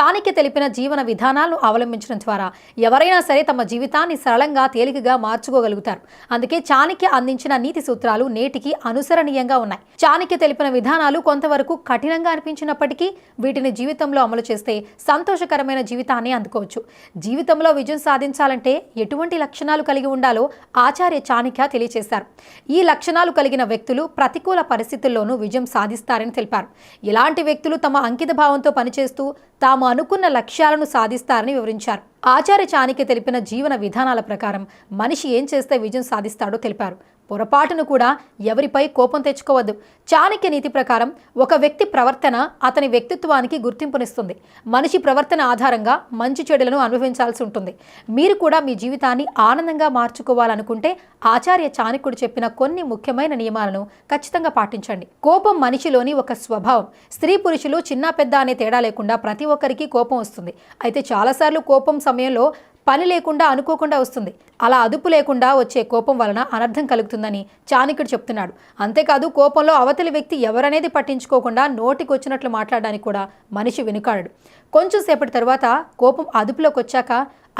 చాణక్య తెలిపిన జీవన విధానాలను అవలంబించడం ద్వారా ఎవరైనా సరే తమ జీవితాన్ని సరళంగా తేలికగా మార్చుకోగలుగుతారు. అందుకే చాణక్య అందించిన నీతి సూత్రాలు నేటికి అనుసరణీయంగా ఉన్నాయి. చాణక్య తెలిపిన విధానాలు కొంతవరకు కఠినంగా అనిపించినప్పటికీ వీటిని జీవితంలో అమలు చేస్తే సంతోషకరమైన జీవితాన్ని అందుకోవచ్చు. జీవితంలో విజయం సాధించాలంటే ఎటువంటి లక్షణాలు కలిగి ఉండాలో ఆచార్య చాణక్య తెలియజేశారు ఈ లక్షణాలు కలిగిన వ్యక్తులు ప్రతికూల పరిస్థితుల్లోనూ విజయం సాధిస్తారని తెలిపారు. ఇలాంటి వ్యక్తులు తమ అంకిత భావంతో పనిచేస్తూ తాము అనుకున్న లక్ష్యాలను సాధిస్తారని వివరించారు. ఆచార్య చాణిక్య తెలిపిన జీవన విధానాల ప్రకారం మనిషి ఏం చేస్తే విజయం సాధిస్తాడో తెలిపారు. పొరపాటును కూడా ఎవరిపై కోపం తెచ్చుకోవద్దు. చాణక్య నీతి ప్రకారం ఒక వ్యక్తి ప్రవర్తన అతని వ్యక్తిత్వానికి గుర్తింపునిస్తుంది. మనిషి ప్రవర్తన ఆధారంగా మంచి చెడులను అనుభవించాల్సి ఉంటుంది. మీరు కూడా మీ జీవితాన్ని ఆనందంగా మార్చుకోవాలనుకుంటే ఆచార్య చాణక్యుడు చెప్పిన కొన్ని ముఖ్యమైన నియమాలను ఖచ్చితంగా పాటించండి. కోపం మనిషిలోని ఒక స్వభావం. స్త్రీ పురుషులు చిన్న పెద్ద అనే తేడా లేకుండా ప్రతి ఒక్కరికి కోపం వస్తుంది. అయితే చాలాసార్లు కోపం సమయంలో పని లేకుండా అనుకోకుండా వస్తుంది. అలా అదుపు లేకుండా వచ్చే కోపం వలన అనర్థం కలుగుతుందని చాణికుడు చెప్తున్నాడు. అంతేకాదు కోపంలో అవతలి వ్యక్తి ఎవరనేది పట్టించుకోకుండా నోటికి వచ్చినట్లు మాట్లాడడానికి కూడా మనిషి వెనుకాడడు. కొంచెం సేపటి తర్వాత కోపం అదుపులోకి వచ్చాక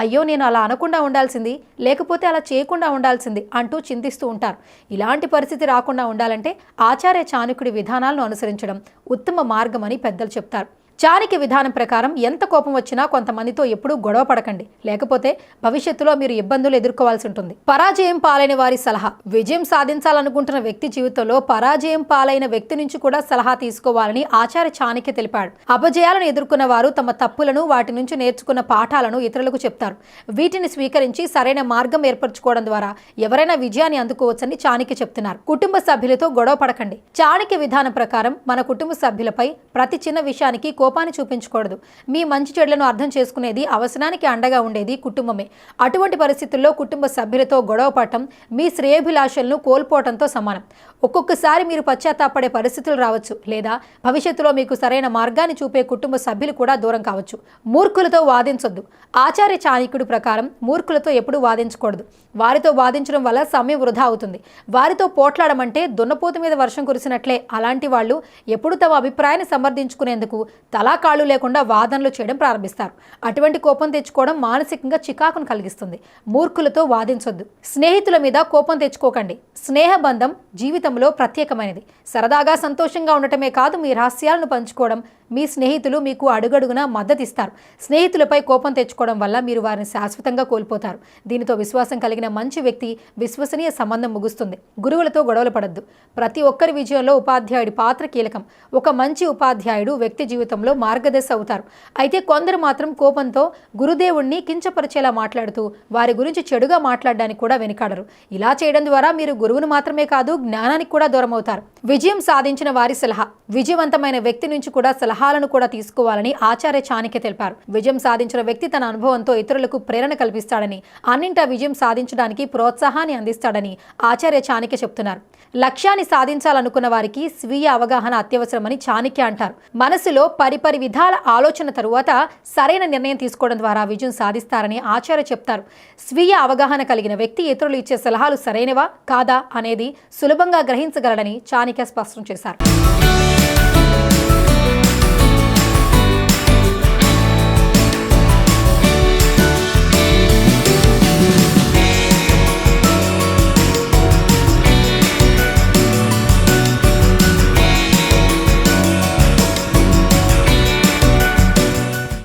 అయ్యో నేను అలా అనకుండా ఉండాల్సింది లేకపోతే అలా చేయకుండా ఉండాల్సింది అంటూ చింతిస్తూ ఉంటారు. ఇలాంటి పరిస్థితి రాకుండా ఉండాలంటే ఆచార్య చాణుకుడి విధానాలను అనుసరించడం ఉత్తమ మార్గమని పెద్దలు చెప్తారు. చాణిక్య విధానం ప్రకారం ఎంత కోపం వచ్చినా కొంతమందితో ఎప్పుడూ గొడవ పడకండి. లేకపోతే భవిష్యత్తులో మీరు ఇబ్బందులు ఎదుర్కోవాల్సి ఉంటుంది. పరాజయం పాలైన వారి సలహా. విజయం సాధించాలనుకుంటున్న వ్యక్తి జీవితంలో పరాజయం పాలైన వ్యక్తి నుంచి కూడా సలహా తీసుకోవాలని ఆచార్య చాణక్య తెలిపాడు. అపజయాలను ఎదుర్కొన్న వారు తమ తప్పులను వాటి నుంచి నేర్చుకున్న పాఠాలను ఇతరులకు చెప్తారు. వీటిని స్వీకరించి సరైన మార్గం ఏర్పరచుకోవడం ద్వారా ఎవరైనా విజయాన్ని అందుకోవచ్చని చాణక్య చెప్తున్నారు. కుటుంబ సభ్యులతో గొడవ పడకండి. చాణక్య విధానం ప్రకారం మన కుటుంబ సభ్యులపై ప్రతి చిన్న విషయానికి కోపాన్ని చూపించకూడదు. మీ మంచి చెడులను అర్థం చేసుకునేది అవసరానికి అండగా ఉండేది కుటుంబమే. అటువంటి పరిస్థితుల్లో కుటుంబ సభ్యులతో గొడవ పడటం మీ శ్రేయభిలాషలను కోల్పోవడంతో సమానం. ఒక్కొక్కసారి మీరు పశ్చాత్తాపడే పరిస్థితులు రావచ్చు లేదా భవిష్యత్తులో మీకు సరైన మార్గాన్ని చూపే కుటుంబ సభ్యులు కూడా దూరం కావచ్చు. మూర్ఖులతో వాదించొద్దు. ఆచార్య చాణిక్యుడు ప్రకారం మూర్ఖులతో ఎప్పుడూ వాదించకూడదు. వారితో వాదించడం వల్ల సమయం వృధా అవుతుంది. వారితో పోట్లాడమంటే దున్నపోతు మీద వర్షం కురిసినట్లే. అలాంటి వాళ్ళు ఎప్పుడు తమ అభిప్రాయాన్ని సమర్థించుకునేందుకు తలా కాళ్ళు లేకుండా వాదనలు చేయడం ప్రారంభిస్తారు. అటువంటి కోపం తెచ్చుకోవడం మానసికంగా చికాకును కలిగిస్తుంది. మూర్ఖులతో వాదించొద్దు. స్నేహితుల మీద కోపం తెచ్చుకోకండి. స్నేహ బంధం జీవితంలో ప్రత్యేకమైనది. సరదాగా సంతోషంగా ఉండటమే కాదు మీ రహస్యాలను పంచుకోవడం మీ స్నేహితులు మీకు అడుగడుగునా మద్దతు ఇస్తారు స్నేహితులపై కోపం తెచ్చుకోవడం వల్ల మీరు వారిని శాశ్వతంగా కోల్పోతారు. దీనితో విశ్వాసం కలిగిన మంచి వ్యక్తి విశ్వసనీయ సంబంధం ముగుస్తుంది. గురువులతో గొడవలు పడద్దు. ప్రతి ఒక్కరి విజయంలో ఉపాధ్యాయుడి పాత్ర కీలకం. ఒక మంచి ఉపాధ్యాయుడు వ్యక్తి జీవితంలో మార్గదర్శి అవుతారు. అయితే కొందరు మాత్రం కోపంతో గురుదేవుణ్ణి కించపరిచేలా మాట్లాడుతూ వారి గురించి చెడుగా మాట్లాడడానికి కూడా వెనుకాడరు. ఇలా చేయడం ద్వారా మీరు గురువును మాత్రమే కాదు జ్ఞానానికి కూడా దూరమవుతారు. విజయం సాధించిన వారి సలహా. విజయవంతమైన వ్యక్తి నుంచి కూడా సలహా సలహాలను కూడా తీసుకోవాలని ఆచార్య చాణక్య తెలిపారు. విజయం సాధించిన వ్యక్తి తన అనుభవంతో ఇతరులకు ప్రేరణ కల్పిస్తాడని అన్నింటా విజయం సాధించడానికి ప్రోత్సాహాన్ని అందిస్తాడని ఆచార్య చాణక్య చెప్తున్నారు. లక్ష్యాన్ని సాధించాలనుకున్న వారికి స్వీయ అవగాహన అత్యవసరమని చాణక్య అంటారు. మనసులో పరిపరి విధాల ఆలోచన తరువాత సరైన నిర్ణయం తీసుకోవడం ద్వారా విజయం సాధిస్తారని ఆచార్య చెప్తారు. స్వీయ అవగాహన కలిగిన వ్యక్తి ఇతరులు ఇచ్చే సలహాలు సరైనవా కాదా అనేది సులభంగా గ్రహించగలడని చాణక్య స్పష్టం చేశారు.